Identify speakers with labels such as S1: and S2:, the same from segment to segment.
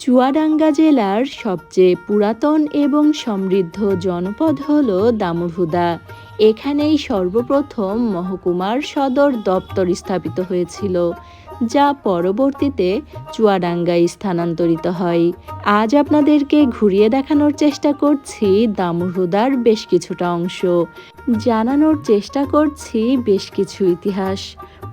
S1: চুয়াডাঙ্গা জেলার সবচেয়ে পুরাতন এবং সমৃদ্ধ জনপদ হল দামুরহুদা এখানেই সর্বপ্রথম মহকুমার সদর দপ্তর স্থাপিত হয়েছিল, যা পরবর্তীতে চুয়াডাঙ্গায় স্থানান্তরিত হয়। আজ আপনাদেরকে ঘুরিয়ে দেখানোর চেষ্টা করছি দামুরহুদার বেশ কিছুটা অংশ। জানানোর চেষ্টা করছি বেশ কিছু ইতিহাস।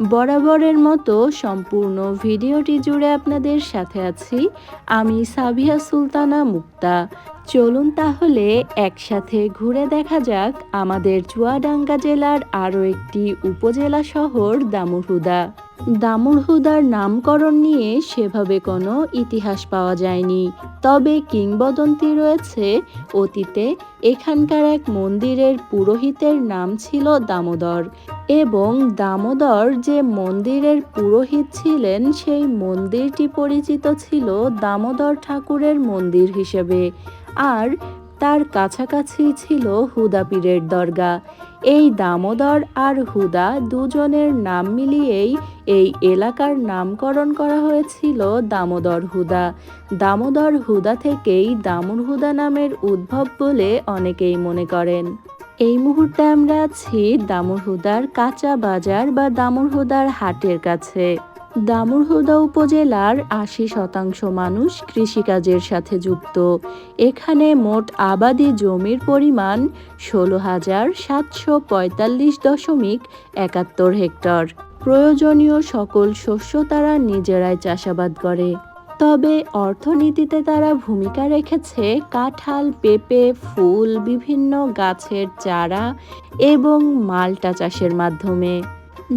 S1: বরাবরের মতো সম্পূর্ণ ভিডিওটি জুড়ে আপনাদের সাথে আছি আমি সাবিয়া সুলতানা মুক্তা। চলুন তাহলে একসাথে ঘুরে দেখা যাক আমাদের চুয়াডাঙ্গা জেলার আরও একটি উপজেলা শহর দামুরহুদা দামুরহুদার নামকরণ নিয়ে সেভাবে কোনো ইতিহাস পাওয়া যায়নি। তবে কিংবদন্তি রয়েছে অতীতে এখানকার এক মন্দিরের পুরোহিতের নাম ছিল দামোদর। এবং দামোদর যে মন্দিরের পুরোহিত ছিলেন, সেই মন্দিরটি পরিচিত ছিল দামোদর ঠাকুরের মন্দির হিসেবে। আর তার কাছাকাছি ছিল হুদা পীরের দরগা। এই দামোদর আর হুদা দুজনের নাম মিলিয়েই এই এলাকার নামকরণ করা হয়েছিল দামোদর হুদা। দামোদর হুদা থেকেই দামুর হুদা নামের উদ্ভব বলে অনেকেই মনে করেন। এই মুহূর্তে আমরা আছি দামুরহুদার কাঁচা বাজার বা দামুরহুদার হাটের কাছে। দামুরহুদা উপজেলার আশি শতাংশ মানুষ কৃষিকাজের সাথে যুক্ত। এখানে মোট আবাদি জমির পরিমাণ ষোলো হাজার সাতশো পঁয়তাল্লিশ দশমিক একাত্তর হেক্টর। প্রয়োজনীয় সকল শস্য তারা নিজেরাই চাষাবাদ করে। তবে অর্থনীতিতে তারা ভূমিকা রেখেছে কাঁঠাল, পেঁপে, ফুল, বিভিন্ন গাছের চারা এবং মাল্টা চাষের মাধ্যমে।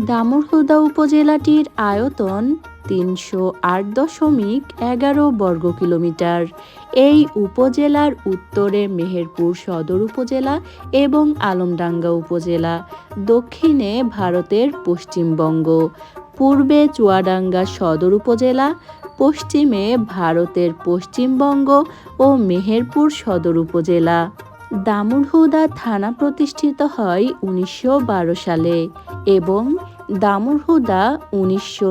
S1: দামুরহুদা উপজেলাটির আয়তন তিনশো আট দশমিক এগারো বর্গ কিলোমিটার। এই উপজেলার উত্তরে মেহেরপুর সদর উপজেলা এবং আলমডাঙ্গা উপজেলা, দক্ষিণে ভারতের পশ্চিমবঙ্গ। পূর্বে চুয়াডাঙ্গা সদর উপজেলা, পশ্চিমে ভারতের পশ্চিমবঙ্গ ও মেহেরপুর সদর উপজেলা। দামুরহুদা থানা প্রতিষ্ঠিত হয় উনিশশো বারো সালে এবং দামুরহুদা উনিশশো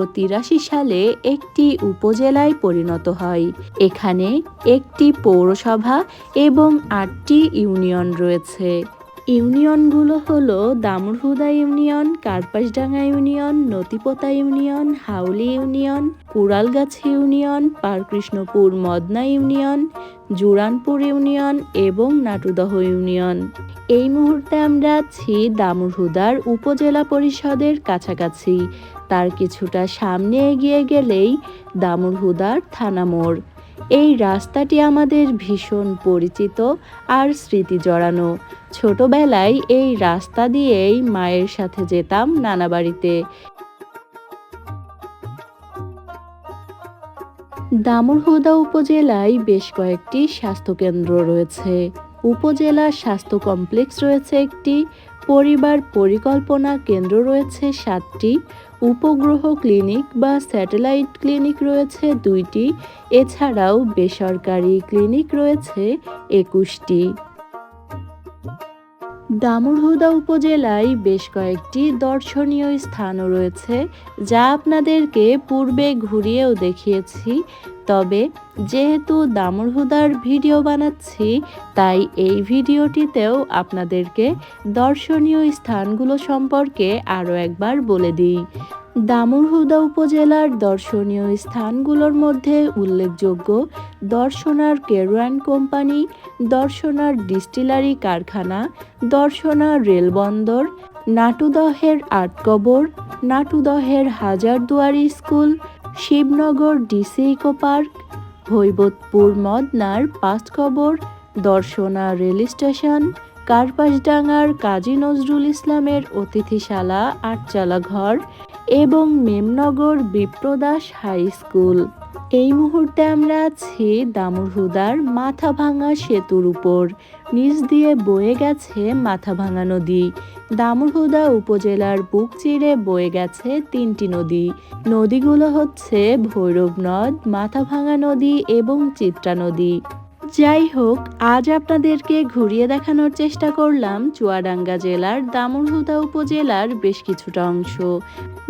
S1: সালে একটি উপজেলায় পরিণত হয়। এখানে একটি পৌরসভা এবং আটটি ইউনিয়ন রয়েছে। ইউনিয়নগুলো হলো Damurhuda union, Karpasdanga union Natipota union, Hauli union, Kuralgachhi union, Parkrishnapur Madna union, Juranpur union এবং নাটুদহ ইউনিয়ন। এই মুহূর্তে আমরা আছি দামুরহুদার উপজেলা পরিষদের কাছাকাছি। তার কিছুটা সামনে এগিয়ে গেলেই দামুরহুদার থানা মোড়। এই রাস্তাটি আমাদের ভীষণ পরিচিত আর স্মৃতি জড়ানো। ছোটবেলায় এই রাস্তা দিয়েই মায়ের সাথে যেতাম নানা বাড়িতে। দামুরহুদা উপজেলায় বেশ কয়েকটি স্বাস্থ্যকেন্দ্র রয়েছে। উপজেলা স্বাস্থ্য কমপ্লেক্স রয়েছে একটি। পরিবার পরিকল্পনা কেন্দ্র রয়েছে সাতটি, উপগ্রহ ক্লিনিক বা স্যাটেলাইট ক্লিনিক রয়েছে দুইটি, এছাড়াও বেসরকারি ক্লিনিক রয়েছে একুশটি। দামুরহুদা উপজেলায় বেশ কয়েকটি দর্শনীয় স্থানও রয়েছে, যা আপনাদেরকে পূর্বে ঘুরিয়েও দেখিয়েছি। তবে যেহেতু দামুড়হুদার ভিডিও বানাচ্ছি, তাই এই ভিডিওটিতেও আপনাদেরকে দর্শনীয় স্থানগুলো সম্পর্কে আরও একবার বলে দিই। দামুরহুদা উপজেলার দর্শনীয় স্থানগুলোর মধ্যে উল্লেখযোগ্য দর্শনার কেরোয়ান কোম্পানি, দর্শনার ডিস্টিলারি কারখানা দর্শনার রেলবন্দর নাটুদহের আটকবর নাটুদহের Hazarduari school, Shibnagar DC eco park, Haibatpur মদনার পাঁচকবর Darshana rail station, কার্পাসডাঙ্গার কাজী নজরুল ইসলামের অতিথিশালা, আটচালা ঘর এবং মেমনগর বিপ্রদাস হাই স্কুল। এই মুহূর্তে আমরা আছি দামুরহুদার মাথা ভাঙা সেতুর উপর। নিচ দিয়ে বয়ে গেছে মাথা ভাঙা নদী। দামুরহুদা উপজেলার বুক চিরে বয়ে গেছে তিনটি নদী। নদীগুলো হচ্ছে ভৈরব নদ মাথা ভাঙা নদী এবং চিত্রা নদী। যাই হোক, আজ আপনাদেরকে ঘুরিয়ে দেখানোর চেষ্টা করলাম চুয়াডাঙ্গা জেলার দামুড়হুদা উপজেলার বেশ কিছুটা অংশ।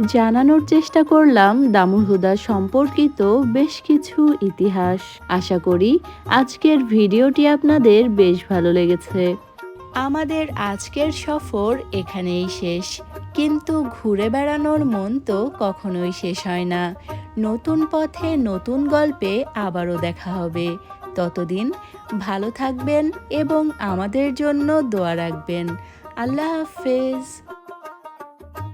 S1: জানানোর চেষ্টা করলাম দামুড়হুদা সম্পর্কিত বেশ কিছু ইতিহাস। আশা করি আজকের ভিডিওটি আপনাদের বেশ ভালো লেগেছে। আমাদের আজকের সফর এখানেই শেষ। কিন্তু ঘুরে বেড়ানোর মন তো কখনোই শেষ হয় না। নতুন পথে নতুন গল্পে আবারও দেখা হবে। ততদিন ভালো থাকবেন এবং আমাদের জন্য দোয়া রাখবেন। আল্লাহ হাফেজ।